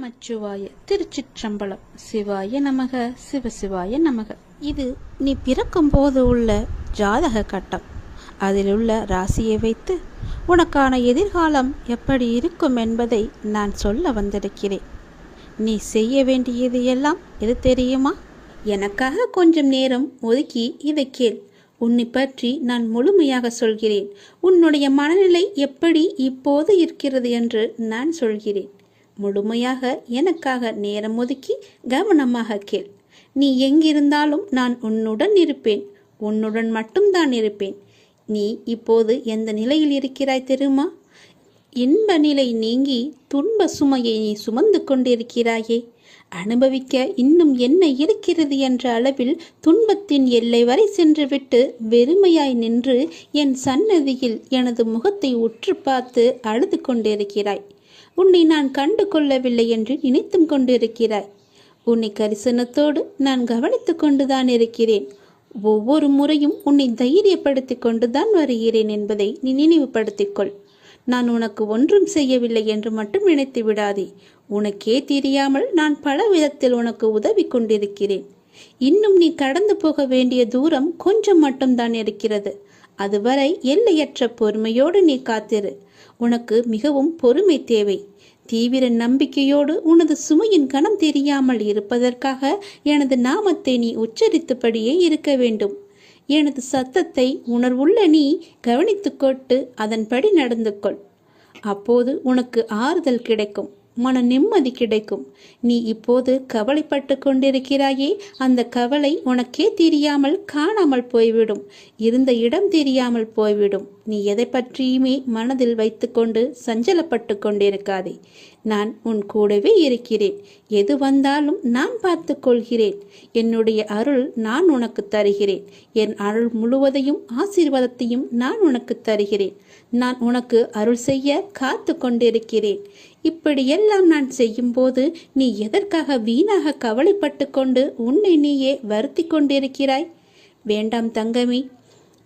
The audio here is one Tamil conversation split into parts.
நமச்சிவாய திருச்சிற்றம்பலம். சிவாய நமக சிவசிவாய நமக. இது நீ பிறக்கும் போது உள்ள ஜாதக கட்டம். அதில் உள்ள ராசியை வைத்து உனக்கான எதிர்காலம் எப்படி இருக்கும் என்பதை நான் சொல்ல வந்திருக்கிறேன். நீ செய்ய வேண்டியது எல்லாம் எது தெரியுமா? எனக்காக கொஞ்சம் நேரம் ஒதுக்கி இதை கேள். உன்னை பற்றி நான் முழுமையாக சொல்கிறேன். உன்னுடைய மனநிலை எப்படி இப்போது இருக்கிறது என்று நான் சொல்கிறேன். முழுமையாக எனக்காக நேரம் ஒதுக்கி கவனமாக கேள். நீ எங்கிருந்தாலும் நான் உன்னுடன் இருப்பேன். உன்னுடன் மட்டும்தான் இருப்பேன். நீ இப்போது எந்த நிலையில் இருக்கிறாய் தெரியுமா? இன்ப நிலை நீங்கி துன்ப சுமையை நீ சுமந்து கொண்டிருக்கிறாயே. அனுபவிக்க இன்னும் என்ன இருக்கிறது என்ற அளவில் துன்பத்தின் எல்லை வரை சென்றுவிட்டு வெறுமையாய் நின்று என் சன்னதியில் எனது முகத்தை உற்று பார்த்து அழுது கொண்டிருக்கிறாய். உன்னை நான் கண்டு கொள்ளவில்லை என்று நினைத்தும் கொண்டிருக்கிறாய். உன்னை கரிசனத்தோடு நான் கவனித்துக் கொண்டுதான் இருக்கிறேன். ஒவ்வொரு முறையும் உன்னை தைரியப்படுத்தி கொண்டுதான் வருகிறேன் என்பதை நீ நினைவுபடுத்திக் நான் உனக்கு ஒன்றும் செய்யவில்லை என்று மட்டும் நினைத்து விடாதே. உனக்கே தெரியாமல் நான் பல விதத்தில் உனக்கு உதவி கொண்டிருக்கிறேன். இன்னும் நீ கடந்து போக வேண்டிய தூரம் கொஞ்சம் மட்டும்தான் இருக்கிறது. அதுவரை எல்லையற்ற பொறுமையோடு நீ காத்திரு. உனக்கு மிகவும் பொறுமை தேவை. தீவிர நம்பிக்கையோடு உனது சுமையின் கணம் தெரியாமல் இருப்பதற்காக எனது நாமத்தை நீ உச்சரித்தபடியே இருக்க வேண்டும். எனது சத்தத்தை உணர்வுள்ள நீ கவனித்துக்கொட்டு அதன்படி நடந்து கொள் அப்போது உனக்கு ஆறுதல் கிடைக்கும். மன நிம்மதி கிடைக்கும். நீ இப்போது கவலைப்பட்டு கொண்டிருக்கிறாயே அந்த கவலை உனக்கே தெரியாமல் காணாமல் போய்விடும். இருந்த இடம் தெரியாமல் போய்விடும். நீ எதை பற்றியுமே மனதில் வைத்துக்கொண்டு சஞ்சலப்பட்டு கொண்டிருக்காதே. நான் உன் கூடவே இருக்கிறேன். எது வந்தாலும் நான் பார்த்து கொள்கிறேன் என்னுடைய அருள் நான் உனக்கு தருகிறேன். என் அருள் முழுவதையும் ஆசீர்வாதத்தையும் நான் உனக்கு தருகிறேன். நான் உனக்கு அருள் செய்ய காத்து கொண்டிருக்கிறேன். இப்படியெல்லாம் நான் செய்யும்போது நீ எதற்காக வீணாக கவலைப்பட்டு கொண்டு உன்னை நீயே வருத்தி கொண்டிருக்கிறாய்? வேண்டாம் தங்கமி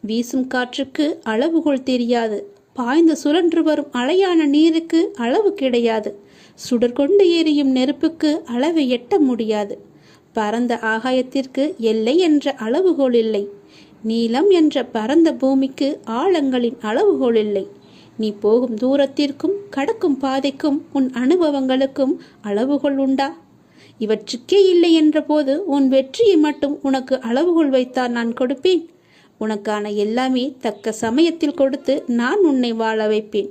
வீசும் காற்றுக்கு அளவுகோல் தெரியாது. பாய்ந்து சுழன்று வரும் அலையான நீருக்கு அளவு கிடையாது. சுடர்கொண்டு எரியும் நெருப்புக்கு அளவை எட்ட முடியாது. பரந்த ஆகாயத்திற்கு எல்லை என்ற அளவுகோல் இல்லை. நீளம் என்ற பரந்த பூமிக்கு ஆழங்களின் அளவுகோல் இல்லை. நீ போகும் தூரத்திற்கும் கடக்கும் பாதைக்கும் உன் அனுபவங்களுக்கும் அளவுகோல் உண்டா? இவற்றுக்கே இல்லை என்றபோது உன் வெற்றியை மட்டும் உனக்கு அளவுகோல் வைத்தால் நான் கொடுப்பேன். உனக்கான எல்லாமே தக்க சமயத்தில் கொடுத்து நான் உன்னை வாழ வைப்பேன்.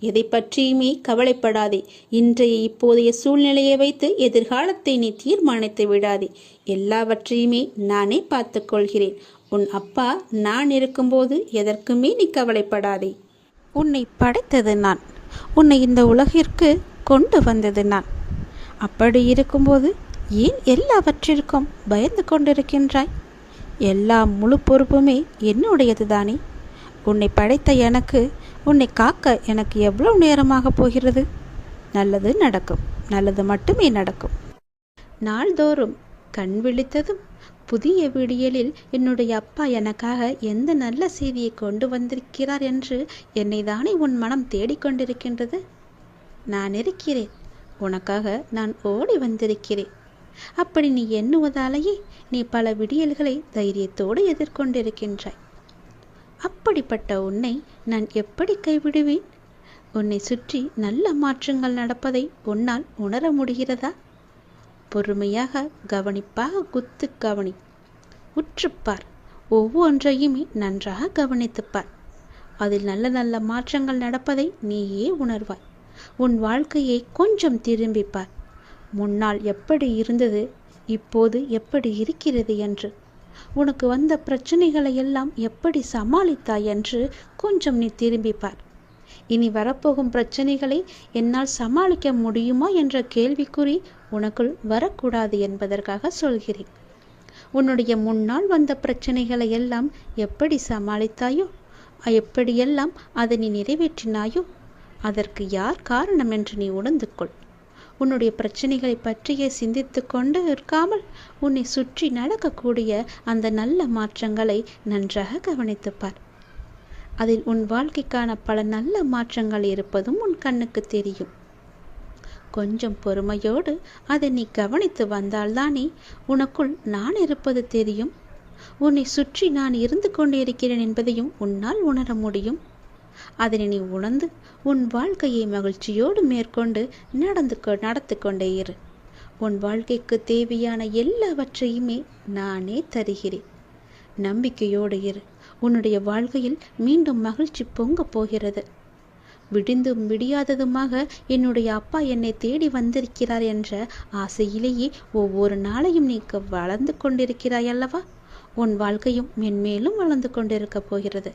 எதை பற்றியுமே கவலைப்படாதே. இன்றைய இப்போதைய சூழ்நிலையை வைத்து எதிர்காலத்தை நீ தீர்மானித்து விடாதே. எல்லாவற்றையுமே நானே பார்த்து கொள்கிறேன் உன் அப்பா நான் இருக்கும்போது எதற்குமே நீ கவலைப்படாதே. உன்னை படைத்தது நான். உன்னை இந்த உலகிற்கு கொண்டு வந்தது நான். அப்படி இருக்கும்போது ஏன் எல்லாவற்றிற்கும் பயந்து கொண்டிருக்கின்றாய்? எல்லா முழு பொறுப்புமே என்னுடையது தானே உன்னை படைத்த எனக்கு உன்னை காக்க எனக்கு எவ்வளவு நேரமாக போகிறது? நல்லது நடக்கும். நல்லது மட்டுமே நடக்கும். நாள்தோறும் கண் விழித்ததும் புதிய விடியலில் என்னுடைய அப்பா எனக்காக எந்த நல்ல செய்தியை கொண்டு வந்திருக்கிறார் என்று என்னை தானே உன் மனம் தேடிக்கொண்டிருக்கின்றது நான் இருக்கிறேன். உனக்காக நான் ஓடி வந்திருக்கிறேன். அப்படி நீ எண்ணுவதாலேயே நீ பல விடியல்களை தைரியத்தோடு எதிர்கொண்டிருக்கின்றாய். அப்படிப்பட்ட உன்னை நான் எப்படி கைவிடுவேன்? உன்னை சுற்றி நல்ல மாற்றங்கள் நடப்பதை உன்னால் உணர முடிகிறதா? பொறுமையாக கவனிப்பாக குத்து கவனி. உற்றுப்பார் ஒவ்வொன்றையுமே நன்றாக கவனித்துப்பார் அதில் நல்ல நல்ல மாற்றங்கள் நடப்பதை நீயே உணர்வாய். உன் வாழ்க்கையை கொஞ்சம் திரும்பிப்பார் முன்னால் எப்படி இருந்தது இப்போது எப்படி இருக்கிறது என்று உனக்கு வந்த பிரச்சனைகளை எல்லாம் எப்படி சமாளித்தாய் என்று கொஞ்சம் நீ திரும்பி பார். இனி வரப்போகும் பிரச்சனைகளை என்னால் சமாளிக்க முடியுமா என்ற கேள்விக்குறி உனக்குள் வரக்கூடாது என்பதற்காக சொல்கிறேன். உன்னுடைய முன்னால் வந்த பிரச்சனைகளை எல்லாம் எப்படி சமாளித்தாயோ எப்படியெல்லாம் அதை நீ நிறைவேற்றினாயோ அதற்கு யார் காரணம் என்று நீ உணர்ந்து கொள். உன்னுடைய பிரச்சனைகளை பற்றியே சிந்தித்து கொண்டு இருக்காமல் உன்னை சுற்றி நடக்கக்கூடிய அந்த நல்ல மாற்றங்களை நன்றாக கவனித்துப்பார். அதில் உன் வாழ்க்கைக்கான பல நல்ல மாற்றங்கள் இருப்பதும் உன் கண்ணுக்கு தெரியும். கொஞ்சம் பொறுமையோடு அதை நீ கவனித்து வந்தால்தானே உனக்குள் நான் இருப்பது தெரியும். உன்னை சுற்றி நான் இருந்து கொண்டிருக்கிறேன் என்பதையும் உன்னால் உணர முடியும். அதனை நீ உணர்ந்து உன் வாழ்க்கையை மகிழ்ச்சியோடு மேற்கொண்டு நடந்து நடத்து கொண்டே இரு. உன் வாழ்க்கைக்கு தேவையான எல்லாவற்றையுமே நானே தருகிறேன். நம்பிக்கையோடு இரு. உன்னுடைய வாழ்க்கையில் மீண்டும் மகிழ்ச்சி பொங்கப் போகிறது. விடிந்தும் விடியாததுமாக என்னுடைய அப்பா என்னை தேடி வந்திருக்கிறார் என்ற ஆசையிலேயே ஒவ்வொரு நாளையும் நீ வளர்ந்து கொண்டிருக்கிறாய் அல்லவா? உன் வாழ்க்கையும் மென்மேலும் வளர்ந்து கொண்டிருக்கப் போகிறது.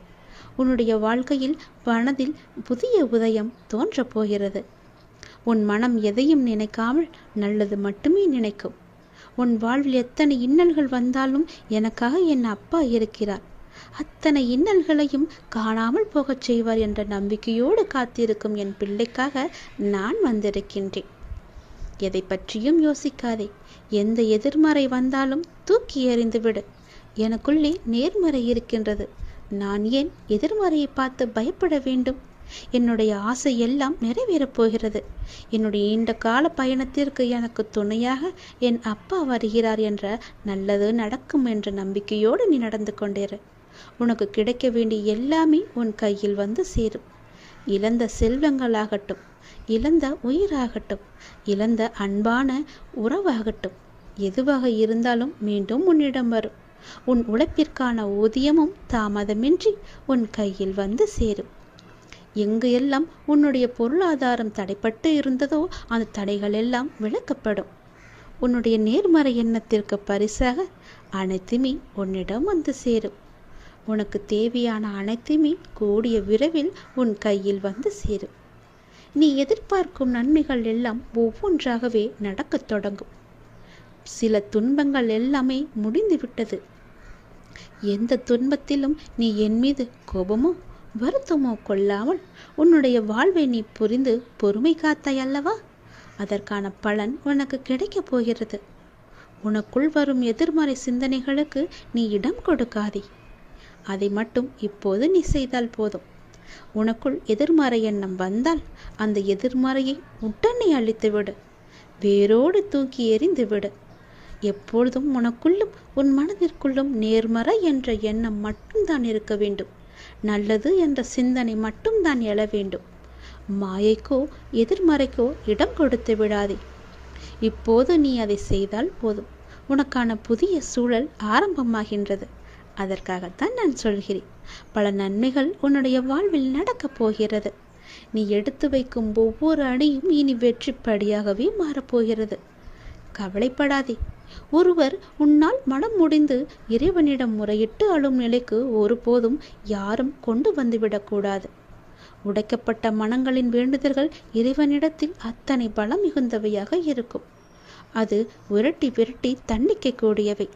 உன்னுடைய வாழ்க்கையில் மனதில் புதிய உதயம் தோன்றப் போகிறது உன் மனம் எதையும் நினைக்காமல் நல்லது மட்டுமே நினைக்கும். உன் வாழ்வில் எத்தனை இன்னல்கள் வந்தாலும் எனக்காக என் அப்பா இருக்கிறார். அத்தனை இன்னல்களையும் காணாமல் போகச் செய்வார் என்ற நம்பிக்கையோடு காத்திருக்கும் என் பிள்ளைக்காக நான் வந்திருக்கின்றேன். எதை பற்றியும் யோசிக்காதே. எந்த எதிர்மறை வந்தாலும் தூக்கி எறிந்துவிடு. எனக்குள்ளே நேர்மறை இருக்கின்றது. நான் ஏன் எதிர்மறையை பார்த்து பயப்பட வேண்டும்? என்னுடைய ஆசை எல்லாம் நிறைவேறப் போகிறது. என்னுடைய நீண்ட கால பயணத்திற்கு எனக்கு துணையாக என் அப்பா வருகிறார் என்ற நல்லது நடக்கும் என்ற நம்பிக்கையோடு நீ நடந்து கொண்டேரு. உனக்கு கிடைக்க வேண்டிய எல்லாமே உன் கையில் வந்து சேரும். இழந்த செல்வங்களாகட்டும் இழந்த உயிராகட்டும் இழந்த அன்பான உறவாகட்டும் எதுவாக இருந்தாலும் மீண்டும் உன்னிடம் வரும். உன் உழைப்பிற்கான ஊதியமும் தாமதமின்றி உன் கையில் வந்து சேரும். எங்கு எல்லாம் உன்னுடைய பொருளாதாரம் தடைப்பட்டு இருந்ததோ அந்த தடைகள் எல்லாம் விளக்கப்படும் உன்னுடைய நேர்மறை எண்ணத்திற்கு பரிசாக அனைத்துமே உன்னிடம் வந்து சேரும். உனக்கு தேவையான அனைத்துமே கூடிய விரைவில் உன் கையில் வந்து சேரும். நீ எதிர்பார்க்கும் நன்மைகள் எல்லாம் ஒவ்வொன்றாகவே நடக்கத் தொடங்கும். சில துன்பங்கள் எல்லாமே முடிந்துவிட்டது. எந்த துன்பத்திலும் நீ என் மீது கோபமோ வருத்தமோ கொள்ளாமல் உன்னுடைய வாழ்வை நீ புரிந்து பொறுமை காத்தாய் அல்லவா? அதற்கான பலன் உனக்கு கிடைக்கப் போகிறது. உனக்குள் வரும் எதிர்மறை சிந்தனைகளுக்கு நீ இடம் கொடுக்காதே. அதை மட்டும் இப்போது நீ செய்தால் போதும். உனக்குள் எதிர்மறை எண்ணம் வந்தால் அந்த எதிர்மறையை உடனே அழித்துவிடு. வேரோடு தூக்கி எறிந்து விடு எப்பொழுதும் உனக்குள்ளும் உன் மனதிற்குள்ளும் நேர்மறை என்ற எண்ணம் மட்டும்தான் இருக்க வேண்டும். நல்லது என்ற சிந்தனை மட்டும்தான் எழ வேண்டும். மாயைக்கோ எதிர்மறைக்கோ இடம் கொடுத்து விடாதே. இப்போது நீ அதை செய்தால் போதும். உனக்கான புதிய சூழல் ஆரம்பமாகின்றது. அதற்காகத்தான் நான் சொல்கிறேன். பல நன்மைகள் உன்னுடைய வாழ்வில் நடக்கப் போகிறது. நீ எடுத்து வைக்கும் ஒவ்வொரு அணியும் இனி வெற்றிப்படியாகவே மாறப்போகிறது கவலைப்படாதே. ஒருவர் உன்னால் மனம் முடிந்து இறைவனிடம் முறையிட்டு அழும் நிலைக்கு ஒருபோதும் யாரும் கொண்டு வந்துவிடக்கூடாது உடைக்கப்பட்ட மனங்களின் வேண்டுதல்கள் இறைவனிடத்தில் அத்தனை பலம் மிகுந்தவையாக இருக்கும். அது விரட்டி விரட்டி தண்டிக்கக்கூடியவை.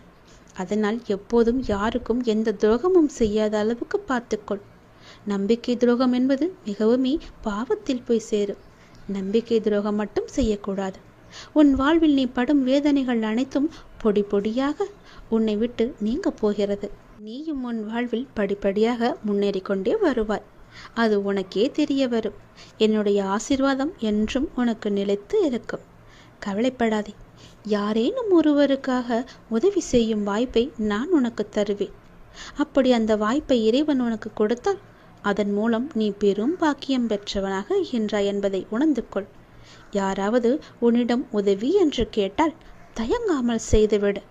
அதனால் எப்போதும் யாருக்கும் எந்த துரோகமும் செய்யாத அளவுக்கு பார்த்துக்கொள். நம்பிக்கை துரோகம் என்பது மிகவுமே பாவத்தில் போய் சேரும். நம்பிக்கை துரோகம் மட்டும் செய்யக்கூடாது. உன் வாழ்வில் நீ படும் வேதனைகள் அனைத்தும் பொடி பொடியாக உன்னை விட்டு நீங்க போகிறது. நீயும் உன் வாழ்வில் படிப்படியாக முன்னேறி கொண்டே வருவாய். அது உனக்கே தெரிய வரும். என்னுடைய ஆசிர்வாதம் என்றும் உனக்கு நிலைத்து இருக்கும். கவலைப்படாதே. யாரேனும் ஒருவருக்காக உதவி செய்யும் வாய்ப்பை நான் உனக்கு தருவேன். அப்படி அந்த வாய்ப்பை இறைவன் உனக்கு கொடுத்தால் அதன் மூலம் நீ பெரும் பாக்கியம் பெற்றவனாக இருக்கின்றாய் என்பதை உணர்ந்து கொள் யாராவது உன்னிடம் உதவி என்று கேட்டால் தயங்காமல் செய்துவிடு.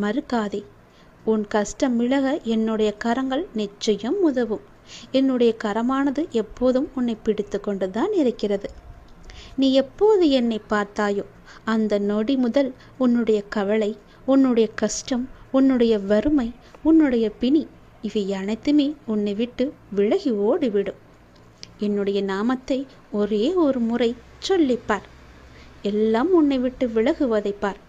மறுக்காதே. உன் கஷ்டம் விலக என்னுடைய கரங்கள் நிச்சயம் உதவும். என்னுடைய கரமானது எப்போதும் உன்னை பிடித்து கொண்டுதான் இருக்கிறது. நீ எப்போது என்னை பார்த்தாயோ அந்த நொடி முதல் உன்னுடைய கவலை உன்னுடைய கஷ்டம் உன்னுடைய வறுமை உன்னுடைய பிணி இவை அனைத்துமே உன்னை விட்டு விலகி ஓடிவிடும். என்னுடைய நாமத்தை ஒரே ஒரு முறை சொல்லிப்பார். எல்லாம் உன்னை விட்டு விலகுவதை பார்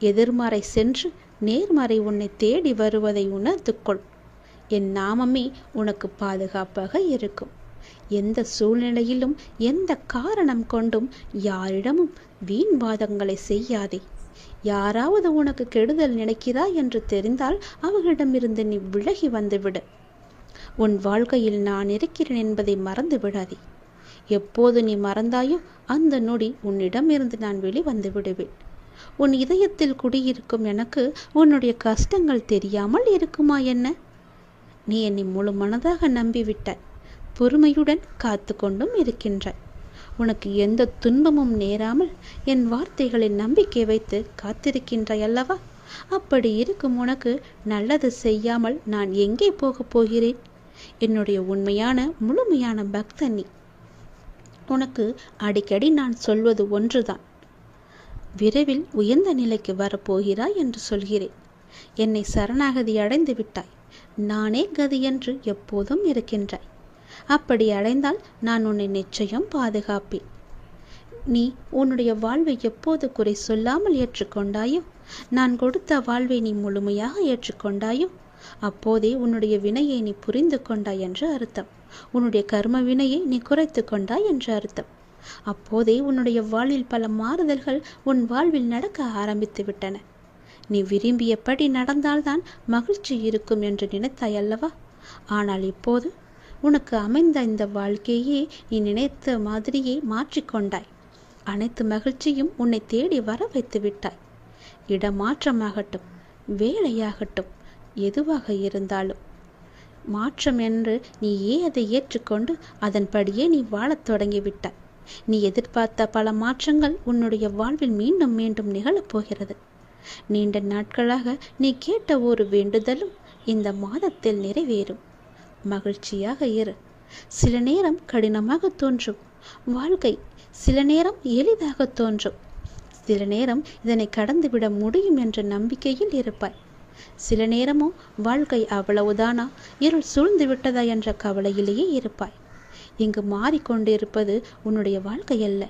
எதிர்மறை சென்று நேர்மறை உன்னை தேடி வருவதை உணர்த்துக்கொள். என் நாமமே உனக்கு பாதுகாப்பாக இருக்கும். எந்த சூழ்நிலையிலும் எந்த காரணம் கொண்டும் யாரிடமும் வீண் வாதங்களை செய்யாதே. யாராவது உனக்கு கெடுதல் நினைக்கிறா என்று தெரிந்தால் அவர்களிடமிருந்து நீ விலகி வந்துவிடு. உன் வாழ்க்கையில் நான் இருக்கிறேன் என்பதை மறந்து விடாதே எப்போது நீ மறந்தாயோ அந்த நொடி உன்னிடமிருந்து நான் வெளிவந்து விடுவேன். உன் இதயத்தில் குடியிருக்கும் எனக்கு உன்னுடைய கஷ்டங்கள் தெரியாமல் இருக்குமா என்ன? நீ என்னை முழு மனதாக நம்பிவிட்டாய் பொறுமையுடன் காத்து கொண்டும் இருக்கின்றாய் உனக்கு எந்த துன்பமும் நேராமல் என் வார்த்தைகளில் நம்பிக்கை வைத்து காத்திருக்கின்றாய் அல்லவா? அப்படி இருக்கும் உனக்கு நல்லது செய்யாமல் நான் எங்கே போகப் போகிறேன்? என்னுடைய உண்மையான முழுமையான பக்தன் நீ. உனக்கு அடிக்கடி நான் சொல்வது ஒன்றுதான். விரைவில் உயர்ந்த நிலைக்கு வரப்போகிறாய் என்று சொல்கிறேன். என்னை சரணாகதி அடைந்து விட்டாய். நானே கதி என்று எப்போதும் இருக்கின்றாய். அப்படி அடைந்தால் நான் உன்னை நிச்சயம் பாதுகாப்பேன். நீ உன்னுடைய வாழ்வை எப்போது குறை சொல்லாமல் ஏற்றுக்கொண்டாயோ நான் கொடுத்த வாழ்வை நீ முழுமையாக ஏற்றுக்கொண்டாயோ அப்போதே உன்னுடைய வினையை நீ புரிந்து கொண்டாய் என்று அர்த்தம். உன்னுடைய கர்ம வினையை நீ குறைத்து கொண்டாய் என்று அர்த்தம். அப்போதே உன்னுடைய வாழ்வில் பல மாறுதல்கள் உன் வாழ்வில் நடக்க ஆரம்பித்து விட்டன. நீ விரும்பியபடி நடந்தால்தான் மகிழ்ச்சி இருக்கும் என்று நினைத்தாய் அல்லவா? ஆனால் இப்போது உனக்கு அமைந்த இந்த வாழ்க்கையே நீ நினைத்த மாதிரியே மாற்றிக்கொண்டாய் அனைத்து மகிழ்ச்சியும் உன்னை தேடி வர வைத்து விட்டாய். இடமாற்றமாகட்டும் வேலையாகட்டும் எதுவாக இருந்தாலும் மாற்றம் என்று நீயே அதை ஏற்றுக்கொண்டு அதன்படியே நீ வாழத் தொடங்கிவிட்டாய் நீ எதிர்பார்த்த பல மாற்றங்கள் உன்னுடைய வாழ்வில் மீண்டும் மீண்டும் நிகழப்போகிறது நீண்ட நாட்களாக நீ கேட்ட ஒரு வேண்டுதலும் இந்த மாதத்தில் நிறைவேறும். மகிழ்ச்சியாக இரு. சில நேரம் கடினமாக தோன்றும். வாழ்க்கை சில நேரம் எளிதாக தோன்றும். சில நேரம் இதனை கடந்துவிட முடியும் என்ற நம்பிக்கையில் இருப்பாய். சில நேரமோ வாழ்க்கை அவ்வளவுதானா? இருள் சூழ்ந்து விட்டதா என்ற கவலையிலேயே இருப்பாய். இங்கு மாறிக்கொண்டிருப்பது உன்னுடைய வாழ்க்கை அல்ல.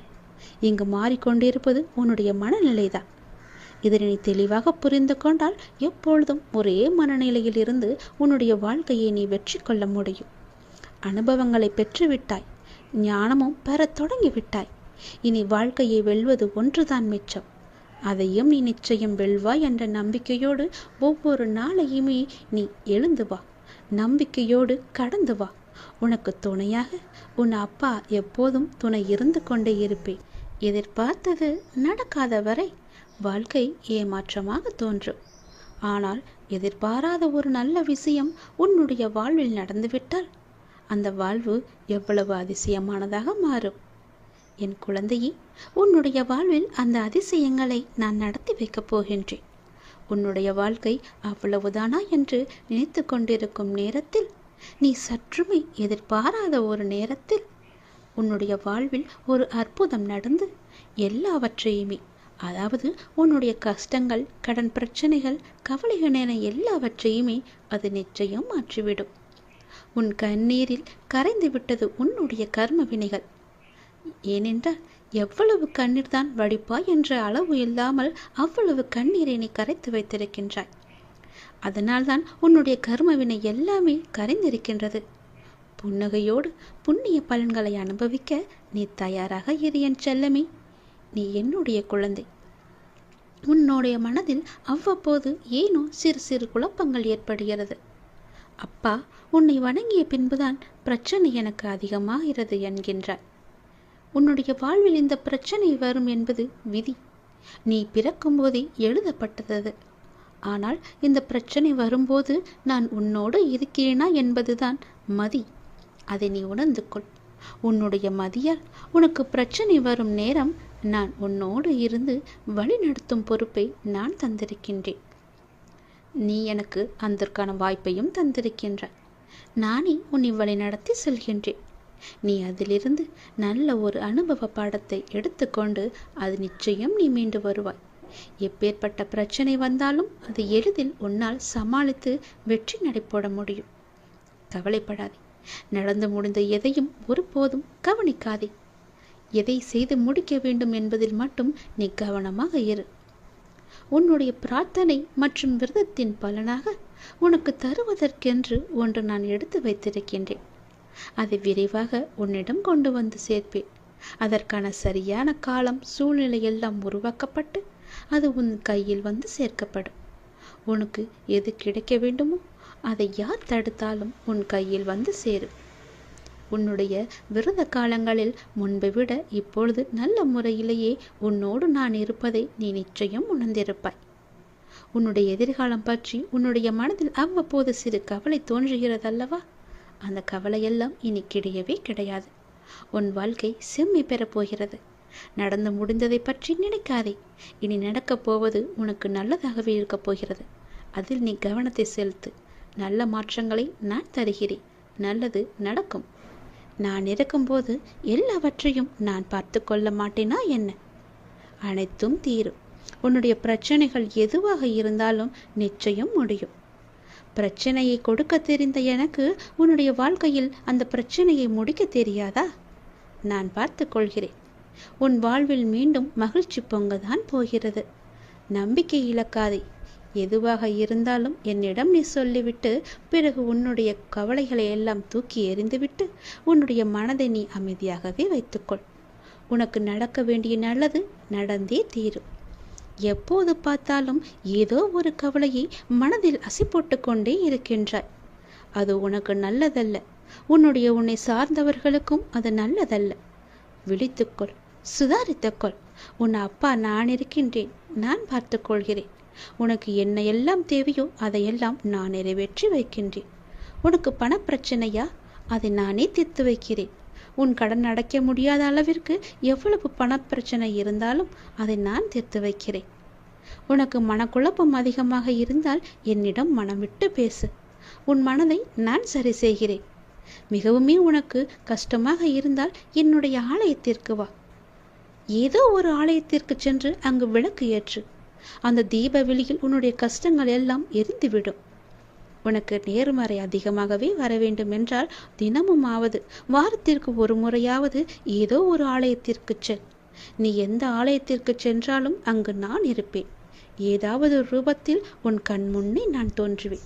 இங்கு மாறிக்கொண்டிருப்பது உன்னுடைய மனநிலைதான். இதனை நீ தெளிவாக புரிந்து கொண்டால் எப்பொழுதும் ஒரே மனநிலையில் இருந்து உன்னுடைய வாழ்க்கையை நீ வெற்றி கொள்ள முடியும். அனுபவங்களை பெற்றுவிட்டாய். ஞானமும் பெறத் தொடங்கிவிட்டாய். இனி வாழ்க்கையை வெல்வது ஒன்றுதான் மிச்சம். அதையும் நீ நிச்சயம் வெல்வாய் என்ற நம்பிக்கையோடு ஒவ்வொரு நாளையுமே நீ எழுந்து வா. நம்பிக்கையோடு கடந்து வா. உனக்கு துணையாக உன் அப்பா எப்போதும் துணை இருந்து கொண்டே இருப்பேன். எதிர்பார்த்தது நடக்காத வரை வாழ்க்கை ஏமாற்றமாக தோன்றும். ஆனால் எதிர்பாராத ஒரு நல்ல விஷயம் உன்னுடைய வாழ்வில் நடந்துவிட்டால் அந்த வாழ்வு எவ்வளவு அதிசயமானதாக மாறும். என் குழந்தையே உன்னுடைய வாழ்வில் அந்த அதிசயங்களை நான் நடத்தி வைக்கப் போகின்றேன். உன்னுடைய வாழ்க்கை அவ்வளவுதானா என்று நினைத்து கொண்டிருக்கும் நேரத்தில் நீ சற்றுமே எதிர்பாராத ஒரு நேரத்தில் உன்னுடைய வாழ்வில் ஒரு அற்புதம் நடந்து எல்லாவற்றையுமே அதாவது உன்னுடைய கஷ்டங்கள் கடன் பிரச்சனைகள் கவலைகள் என எல்லாவற்றையுமே அது நிச்சயம் மாற்றிவிடும். உன் கண்ணீரில் கரைந்து விட்டது உன்னுடைய கர்ம வினைகள் ஏனென்றால் எவ்வளவு கண்ணீர் தான் வடிப்பாய் என்ற அளவு இல்லாமல் அவ்வளவு கண்ணீரை நீ கரைத்து வைத்திருக்கின்றாய். அதனால்தான் உன்னுடைய கர்மவினை எல்லாமே கரைந்திருக்கின்றது. புன்னகையோடு புண்ணிய பலன்களை அனுபவிக்க நீ தயாராக இரு என் செல்லமே. நீ என்னுடைய குழந்தை. உன்னுடைய மனதில் அவ்வப்போது ஏனோ சிறு சிறு குழப்பங்கள் ஏற்படுகிறது. அப்பா உன்னை வணங்கிய பின்புதான் பிரச்சனை எனக்கு அதிகமாகிறது என்கின்றார். உன்னுடைய வாழ்வில் இந்த பிரச்சனை வரும் என்பது விதி. நீ பிறக்கும்போதே எழுதப்பட்டது. ஆனால் இந்த பிரச்சனை வரும்போது நான் உன்னோடு இருக்கிறேனா என்பதுதான் மதி. அதை நீ உணர்ந்து கொள். உன்னுடைய மதியால் உனக்கு பிரச்சனை வரும் நேரம் நான் உன்னோடு இருந்து வழிநடத்தும் பொறுப்பை நான் தந்திருக்கின்றேன். நீ எனக்கு அதற்கான வாய்ப்பையும் தந்திருக்கின்ற. நானே உன்னை வழிநடத்தி செல்கின்றேன். நீ அதிலிருந்து நல்ல ஒரு அனுபவ பாடத்தை எடுத்துக்கொண்டு அது நிச்சயம் நீ மீண்டு வருவாய். எப்பேற்பட்ட பிரச்சனை வந்தாலும் அது எளிதில் உன்னால் சமாளித்து வெற்றி நடைபோட முடியும். கவலைப்படாதே. நடந்து முடிந்த எதையும் ஒருபோதும் கவனிக்காதே. எதை செய்து முடிக்க வேண்டும் என்பதில் மட்டும் நீ கவனமாக இரு. உன்னுடைய பிரார்த்தனை மற்றும் விரதத்தின் பலனாக உனக்கு தருவதற்கென்று ஒன்று நான் எடுத்து வைத்திருக்கின்றேன். அதை விரைவாக உன்னிடம் கொண்டு வந்து சேர்ப்பேன். அதற்கான சரியான காலம் சூழ்நிலை எல்லாம் உருவாக்கப்பட்டு அது உன் கையில் வந்து சேர்க்கப்படும். உனக்கு எது கிடைக்க வேண்டுமோ அதை யார் தடுத்தாலும் உன் கையில் வந்து சேரும். உன்னுடைய விரத காலங்களில் முன்பை விட இப்பொழுது நல்ல முறையிலேயே உன்னோடு நான் இருப்பதை நீ நிச்சயம் உணர்ந்திருப்பாய். உன்னுடைய எதிர்காலம் பற்றி உன்னுடைய மனதில் அவ்வப்போது சிறு கவலை தோன்றுகிறதல்லவா? அந்த கவலையெல்லாம் இனி கிடையவே கிடையாது. உன் வாழ்க்கை செம்மை பெறப் போகிறது நடந்து முடிந்ததை பற்றி நினைக்காதே. இனி நடக்கப் போவது உனக்கு நல்லதாகவே இருக்கப் போகிறது. அதில் நீ கவனத்தை செலுத்து. நல்ல மாற்றங்களை நான் தருகிறேன். நல்லது நடக்கும். நான் இருக்கும்போது எல்லாவற்றையும் நான் பார்த்து கொள்ள மாட்டேனா என்ன? அனைத்தும் தீரும். உன்னுடைய பிரச்சனைகள் எதுவாக இருந்தாலும் நிச்சயம் முடியும். பிரச்சனையை கொடுக்க தெரிந்த எனக்கு உன்னுடைய வாழ்க்கையில் அந்த பிரச்சனையை முடிக்க தெரியாதா? நான் பார்த்து கொள்கிறேன். உன் வாழ்வில் மீண்டும் மகிழ்ச்சி பொங்கதான் போகிறது. நம்பிக்கை இழக்காதே. எதுவாக இருந்தாலும் என்னிடம் நீ சொல்லிவிட்டு பிறகு உன்னுடைய கவலைகளை எல்லாம் தூக்கி எறிந்துவிட்டு உன்னுடைய மனதை நீ அமைதியாகவே வைத்துக்கொள். உனக்கு நடக்க வேண்டிய நல்லது நடந்தே தீரும். எப்போது பார்த்தாலும் ஏதோ ஒரு கவலையை மனதில் அசை போட்டு கொண்டே இருக்கின்றாய். அது உனக்கு நல்லதல்ல. உன்னுடைய உன்னை சார்ந்தவர்களுக்கும் அது நல்லதல்ல. விழித்துக்கொள் சுதாரித்துக்கொள். உன் அப்பா நான் இருக்கின்றேன் நான் பார்த்துக்கொள்கிறேன் உனக்கு என்ன எல்லாம் தேவையோ அதையெல்லாம் நான் நிறைவேற்றி வைக்கின்றேன். உனக்கு பணப்பிரச்சனையா அதை நானே தீர்த்து வைக்கிறேன். உன் கடன் அடைக்க முடியாத அளவிற்கு எவ்வளவு பணப்பிரச்சனை இருந்தாலும் அதை நான் தீர்த்து வைக்கிறேன். உனக்கு மனக்குழப்பம் அதிகமாக இருந்தால் என்னிடம் மனம் விட்டு பேசு. உன் மனதை நான் சரி செய்கிறேன். மிகவுமே உனக்கு கஷ்டமாக இருந்தால் என்னுடைய ஆலயத்திற்கு வா. ஏதோ ஒரு ஆலயத்திற்கு சென்று அங்கு விளக்கு ஏற்று. அந்த தீப வெளியில் உன்னுடைய கஷ்டங்கள் எல்லாம் எரிந்துவிடும். உனக்கு நேர்மறை அதிகமாகவே வர வேண்டும் என்றால் தினமும் ஆவது வாரத்திற்கு ஒரு முறையாவது ஏதோ ஒரு ஆலயத்திற்கு செல். நீ எந்த ஆலயத்திற்கு சென்றாலும் அங்கு நான் இருப்பேன். ஏதாவது ஒரு ரூபத்தில் உன் கண் முன்னே நான் தோன்றுவேன்.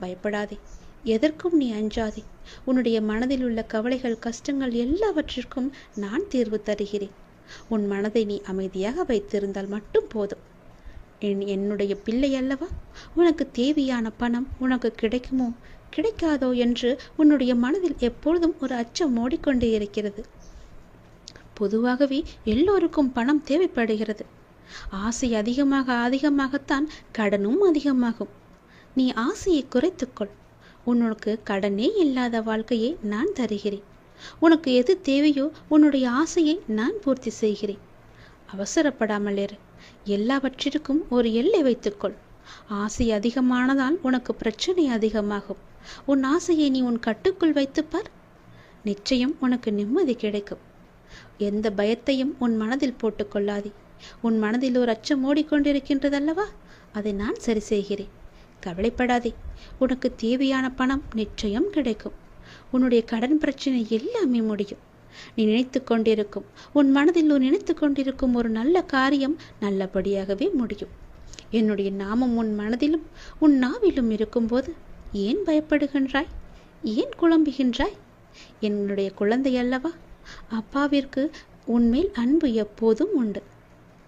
பயப்படாதே. எதற்கும் நீ அஞ்சாதே. உன்னுடைய மனதில் உள்ள கவலைகள் கஷ்டங்கள் எல்லாவற்றிற்கும் நான் தீர்வு தருகிறேன். உன் மனதை நீ அமைதியாக வைத்திருந்தால் மட்டும் போதும். என் என்னுடைய பிள்ளை அல்லவா? உனக்கு தேவையான பணம் உனக்கு கிடைக்குமோ? கிடைக்காதோ என்று உன்னுடைய மனதில் எப்பொழுதும் ஒரு அச்சம் ஓடிக்கொண்டே இருக்கிறது. பொதுவாகவே எல்லோருக்கும் பணம் தேவைப்படுகிறது. ஆசை அதிகமாக அதிகமாகத்தான் கடனும் அதிகமாகும். நீ ஆசையை குறைத்துக்கொள். உனக்கு கடனே இல்லாத வாழ்க்கையை நான் தருகிறேன். உனக்கு எது தேவையோ உன்னுடைய ஆசையை நான் பூர்த்தி செய்கிறேன். அவசரப்படாமல் இரு. எல்லாவற்றிற்கும் ஒரு எல்லை வைத்துக்கொள். ஆசை அதிகமானதால் உனக்கு பிரச்சனை அதிகமாகும். உன் ஆசையை நீ உன் கட்டுக்குள் வைத்துப்பார் நிச்சயம் உனக்கு நிம்மதி கிடைக்கும். எந்த பயத்தையும் உன் மனதில் போட்டுக்கொள்ளாதே உன் மனதில் ஒரு அச்சம் ஓடிக்கொண்டிருக்கின்றதல்லவா? அதை நான் சரி செய்கிறேன். கவலைப்படாதே. உனக்கு தேவையான பணம் நிச்சயம் கிடைக்கும். உன்னுடைய கடன் பிரச்சனை எல்லாமே முடியும். நீ நினைத்து கொண்டிருக்கும் உன் மனதில் நீ நினைத்து கொண்டிருக்கும் ஒரு நல்ல காரியம் நல்லபடியாகவே முடியும். என்னுடைய நாமம் உன் மனதிலும் உன் நாவிலும் இருக்கும்போது ஏன் பயப்படுகின்றாய்? ஏன் குழம்புகின்றாய்? என்னுடைய குழந்தை அல்லவா? அப்பாவிற்கு உன்மேல் அன்பு எப்போதும் உண்டு.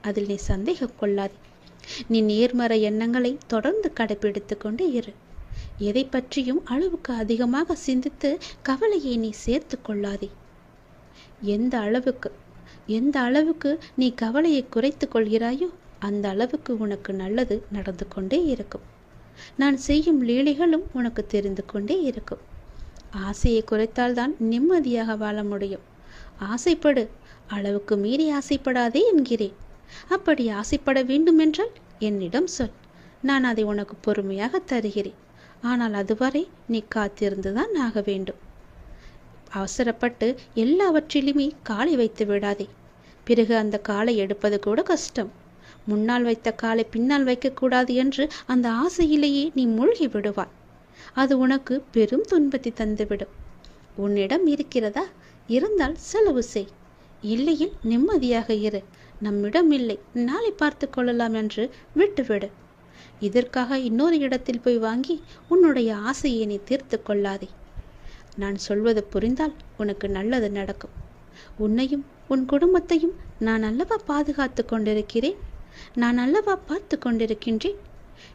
அதில் நீ சந்தேகம் கொள்ளாதே. நீ நேர்மறை எண்ணங்களை தொடர்ந்து கடைபிடித்து கொண்டே இரு. எதை பற்றியும் அளவுக்கு அதிகமாக சிந்தித்து கவலையை நீ சேர்த்து கொள்ளாதே. எந்த அளவுக்கு எந்த அளவுக்கு நீ கவலையை குறைத்து கொள்கிறாயோ அந்த அளவுக்கு உனக்கு நல்லது நடந்து கொண்டே இருக்கும். நான் செய்யும் லீலைகளும் உனக்கு தெரிந்து கொண்டே இருக்கும். ஆசையை குறைத்தால்தான் நிம்மதியாக வாழ முடியும். ஆசைப்படு அளவுக்கு மீறி ஆசைப்படாதே என்கிறேன். அப்படி ஆசைப்பட வேண்டுமென்றால் என்னிடம் சொல். நான் அதை உனக்கு பொறுமையாக தருகிறேன். ஆனால் அதுவரை நீ காத்திருந்துதான் ஆக வேண்டும். அவசரப்பட்டு எல்லாவற்றிலுமே காலை வைத்து விடாதே. பிறகு அந்த காலை எடுப்பது கூட கஷ்டம். முன்னால் வைத்த காலை பின்னால் வைக்கக்கூடாது என்று அந்த ஆசையிலேயே நீ மூழ்கி விடுவாய். அது உனக்கு பெரும் துன்பத்தை தந்துவிடும். உன்னிடம் இருக்கிறதா? இருந்தால் செலவு செய். இல்லையில் நிம்மதியாக இரு. நம்மிடம் இல்லை. நாளை பார்த்து கொள்ளலாம் என்று விட்டுவிடு. இதற்காக இன்னொரு இடத்தில் போய் வாங்கி உன்னுடைய ஆசையை நீ தீர்த்து கொள்ளாதே. நான் சொல்வது புரிந்தால் உனக்கு நல்லது நடக்கும். உன்னையும் உன் குடும்பத்தையும் நான் அல்லவா பாதுகாத்து கொண்டிருக்கிறேன்? நான் அல்லவா பார்த்து கொண்டிருக்கின்றேன்?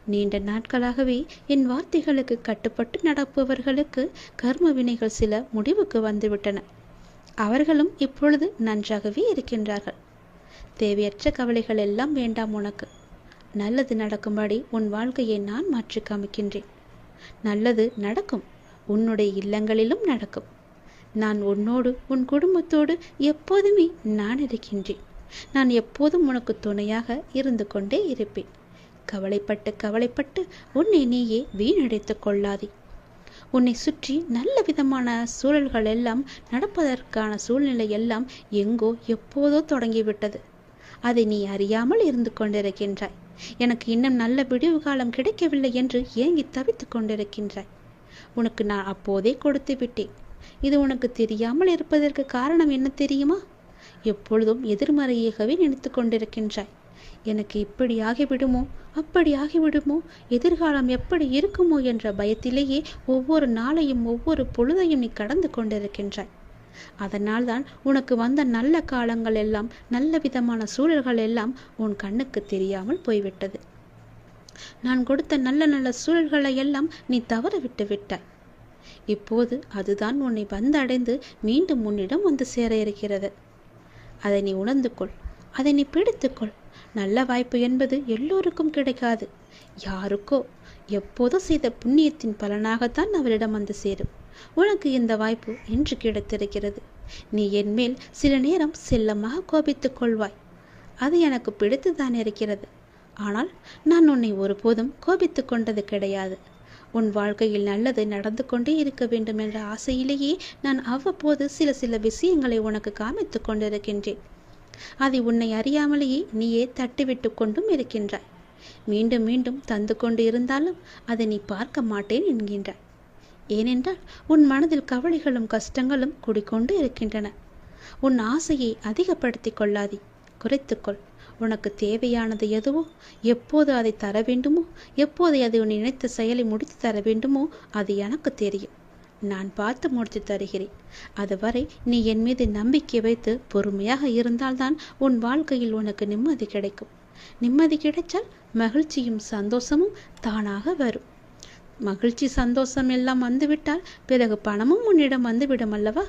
நீண்ட நாட்களாகவே என் வார்த்தைகளுக்கு கட்டுப்பட்டு நடப்பவர்களுக்கு கர்ம வினைகள் சில முடிவுக்கு வந்துவிட்டன. அவர்களும் இப்பொழுது நன்றாகவே இருக்கின்றார்கள். தேவையற்ற கவலைகள் எல்லாம் வேண்டாம் உனக்கு. நல்லது நடக்கும்படி உன் வாழ்க்கையை நான் மாற்றி காமிக்கின்றேன். நல்லது நடக்கும். உன்னுடைய இல்லங்களிலும் நடக்கும். நான் உன்னோடு உன் குடும்பத்தோடு எப்போதுமே நான் இருக்கின்றேன். நான் எப்போதும் உனக்கு துணையாக இருந்து கொண்டே இருப்பேன். கவலைப்பட்டு கவலைப்பட்டு உன்னை நீயே வீணடைத்து கொள்ளாதே. உன்னை சுற்றி நல்ல விதமான சூழல்கள் எல்லாம் நடப்பதற்கான சூழ்நிலை எல்லாம் எங்கோ எப்போதோ தொடங்கிவிட்டது. அதை நீ அறியாமல் இருந்து கொண்டிருக்கின்றாய். எனக்கு இன்னும் நல்ல விடிவு காலம் கிடைக்கவில்லை என்று ஏங்கி தவித்துக் கொண்டிருக்கின்றாய். உனக்கு நான் அப்போதே கொடுத்து விட்டேன். இது உனக்கு தெரியாமல் இருப்பதற்கு காரணம் என்ன தெரியுமா? எப்பொழுதும் எதிர்மறையாகவே நினைத்து கொண்டிருக்கின்றாய். எனக்கு இப்படி ஆகிவிடுமோ? அப்படி ஆகிவிடுமோ? எதிர்காலம் எப்படி இருக்குமோ என்ற பயத்திலேயே ஒவ்வொரு நாளையும் ஒவ்வொரு பொழுதையும் நீ கடந்து கொண்டிருக்கின்றாய். அதனால்தான் உனக்கு வந்த நல்ல காலங்கள் எல்லாம் நல்ல விதமான சூழல்கள் எல்லாம் உன் கண்ணுக்கு தெரியாமல் போய்விட்டது. நான் கொடுத்த நல்ல நல்ல சூழல்களை எல்லாம் நீ தவற விட்டு விட்டாய் இப்போது அதுதான் உன்னை வந்தடைந்து மீண்டும் உன்னிடம் வந்து சேர இருக்கிறது. அதை நீ உணர்ந்து கொள் அதை நீ பிடித்துக்கொள். நல்ல வாய்ப்பு என்பது எல்லோருக்கும் கிடைக்காது. யாருக்கோ எப்போதோ செய்த புண்ணியத்தின் பலனாகத்தான் அவரிடம் வந்து சேரும். உனக்கு இந்த வாய்ப்பு இன்று கிடைத்திருக்கிறது. நீ என்மேல் சில நேரம் செல்லமாக கோபித்துக் கொள்வாய் அது எனக்கு பிடித்துதான் இருக்கிறது. ஆனால் நான் உன்னை ஒருபோதும் கோபித்து கொண்டது கிடையாது. உன் வாழ்க்கையில் நல்லது நடந்து கொண்டே இருக்க வேண்டும் என்ற ஆசையிலேயே நான் அவ்வப்போது சில சில விஷயங்களை உனக்கு காமித்து கொண்டிருக்கின்றேன். அதை உன்னை அறியாமலேயே நீயே தட்டிவிட்டு கொண்டும் இருக்கின்றாய். மீண்டும் மீண்டும் தந்து கொண்டு இருந்தாலும் அதை நீ பார்க்க மாட்டேன் என்கின்றாய். ஏனென்றால் உன் மனதில் கவலைகளும் கஷ்டங்களும் குடிக்கொண்டு இருக்கின்றன. உன் ஆசையை அதிகப்படுத்திக் கொள்ளாதே. குறைத்துக்கொள் உனக்கு தேவையானது எதுவோ எப்போது அதை தர வேண்டுமோ எப்போது அதை உன் நினைத்த செயலை முடித்து தர வேண்டுமோ அது எனக்கு தெரியும். நான் பார்த்து முடித்து தருகிறேன். அதுவரை நீ என் மீது நம்பிக்கை வைத்து பொறுமையாக இருந்தால்தான் உன் வாழ்க்கையில் உனக்கு நிம்மதி கிடைக்கும். நிம்மதி கிடைத்தால் மகிழ்ச்சியும் சந்தோஷமும் தானாக வரும். மகிழ்ச்சி சந்தோஷம் எல்லாம் வந்துவிட்டால் பிறகு பணமும் உன்னிடம் வந்துவிடும் அல்லவா?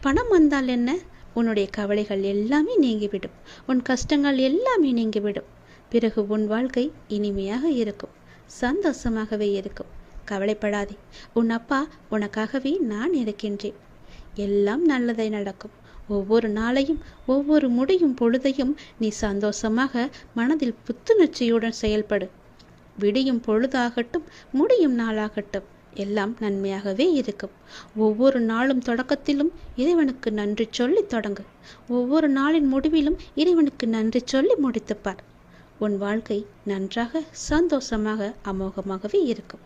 பணம் வந்தால் என்ன? உன்னுடைய கவலைகள் எல்லாமே நீங்கிவிடும். உன் கஷ்டங்கள் எல்லாமே நீங்கிவிடும். பிறகு உன் வாழ்க்கை இனிமையாக இருக்கும். சந்தோஷமாகவே இருக்கும். கவலைப்படாதே. உன் அப்பா உனக்காகவே நான் இருக்கின்றேன். எல்லாம் நல்லதை நடக்கும். ஒவ்வொரு நாளையும் ஒவ்வொரு முடியும் பொழுதையும் நீ சந்தோஷமாக மனதில் புத்துணர்ச்சியுடன் செயல்படு. விடியும் பொழுதாகட்டும் முடியும் நாளாகட்டும். எல்லாம் நன்மையாகவே இருக்கும். ஒவ்வொரு நாளும் தொடக்கத்திலும் இறைவனுக்கு நன்றி சொல்லி தொடங்கு. ஒவ்வொரு நாளின் முடிவிலும் இறைவனுக்கு நன்றி சொல்லி முடித்துப்பார். உன் வாழ்க்கை நன்றாக சந்தோஷமாக அமோகமாகவே இருக்கும்.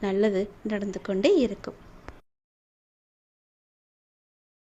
நல்லது நடந்து கொண்டே இருக்கும்.